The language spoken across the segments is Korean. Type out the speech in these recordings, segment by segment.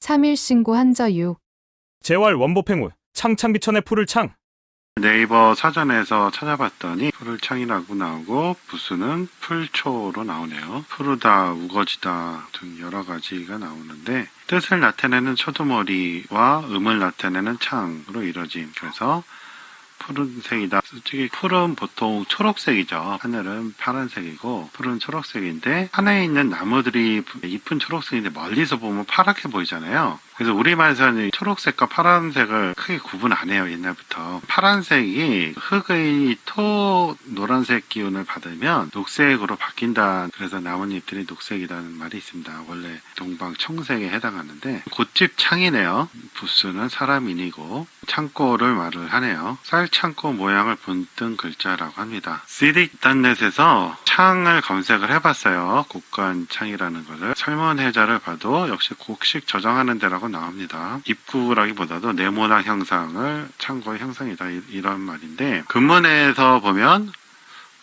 3일 신고 한자 6. 재활 원보팽우 창창기천의 풀을 창 네이버 사전에서 찾아봤더니 풀을창이라고 나오고 부수는 풀초로 나오네요. 푸르다, 우거지다 등 여러 가지가 나오는데 뜻을 나타내는 초두머리와 음을 나타내는 창으로 이루어진 그래서 푸른색이다. 솔직히 풀은 보통 초록색이죠. 하늘은 파란색이고 풀은 초록색인데 하늘에 있는 나무들이 잎은 초록색인데 멀리서 보면 파랗게 보이잖아요. 그래서 우리말에서는 초록색과 파란색을 크게 구분 안 해요, 옛날부터. 파란색이 흙의 토 노란색 기운을 받으면 녹색으로 바뀐다. 그래서 나뭇잎들이 녹색이라는 말이 있습니다. 원래 동방 청색에 해당하는데 곶집 창이네요. 부스는 사람인이고 창고를 말을 하네요. 쌀 창고 모양을 본뜬 글자라고 합니다. 시딕단넷에서 창을 검색을 해봤어요. 곡간 창이라는 것을 설문해자를 봐도 역시 곡식 저장하는 데라고 나옵니다. 입구라기보다도 네모난 형상을 창고의 형상이다 이- 이런 말인데 근문에서 보면 뭐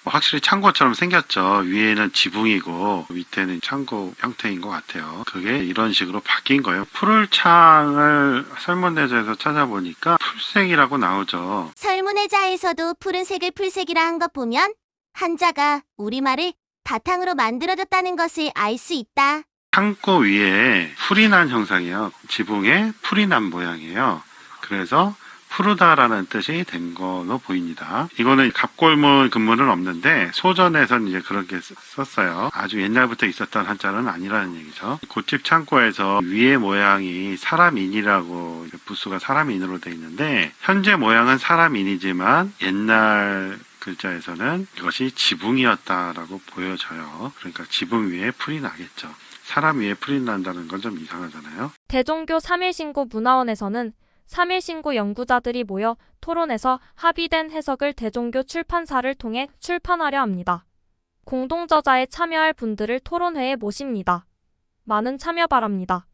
확실히 창고처럼 생겼죠. 위에는 지붕이고 밑에는 창고 형태인 것 같아요. 그게 이런 식으로 바뀐 거예요. 푸를 창을 설문대자에서 찾아보니까 풀색이라고 나오죠. 설문의자에서도 푸른색을 풀색이라 한 것 보면 한자가 우리말을 바탕으로 만들어졌다는 것을 알 수 있다. 창고 위에 풀이 난 형상이에요. 지붕에 풀이 난 모양이에요. 그래서 푸르다라는 뜻이 된 걸로 보입니다. 이거는 갑골문 근무는 없는데 소전에선 이제 그렇게 쓰- 썼어요. 아주 옛날부터 있었던 한자는 아니라는 얘기죠. 곶집 창고에서 위에 모양이 사람인이라고 부수가 사람인으로 돼 있는데 현재 모양은 사람인이지만 옛날 글자에서는 이것이 지붕이었다라고 보여져요. 그러니까 지붕 위에 풀이 나겠죠. 사람 위에 풀이 난다는 건 좀 이상하잖아요. 대종교 3.1신고 문화원에서는 3.1신고 연구자들이 모여 토론해서 합의된 해석을 대종교 출판사를 통해 출판하려 합니다. 공동저자에 참여할 분들을 토론회에 모십니다. 많은 참여 바랍니다.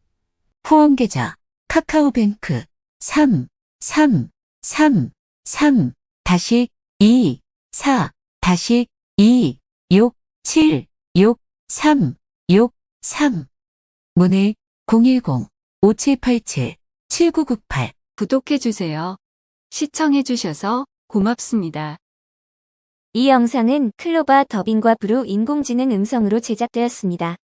후원 계좌 카카오뱅크 3 3 3 3 다시 2 4 다시 2 6 7 6 3 6 3 문의 010 5787 7998 구독해주세요. 시청해주셔서 고맙습니다. 이 영상은 클로바 더빙과 브루 인공지능 음성으로 제작되었습니다.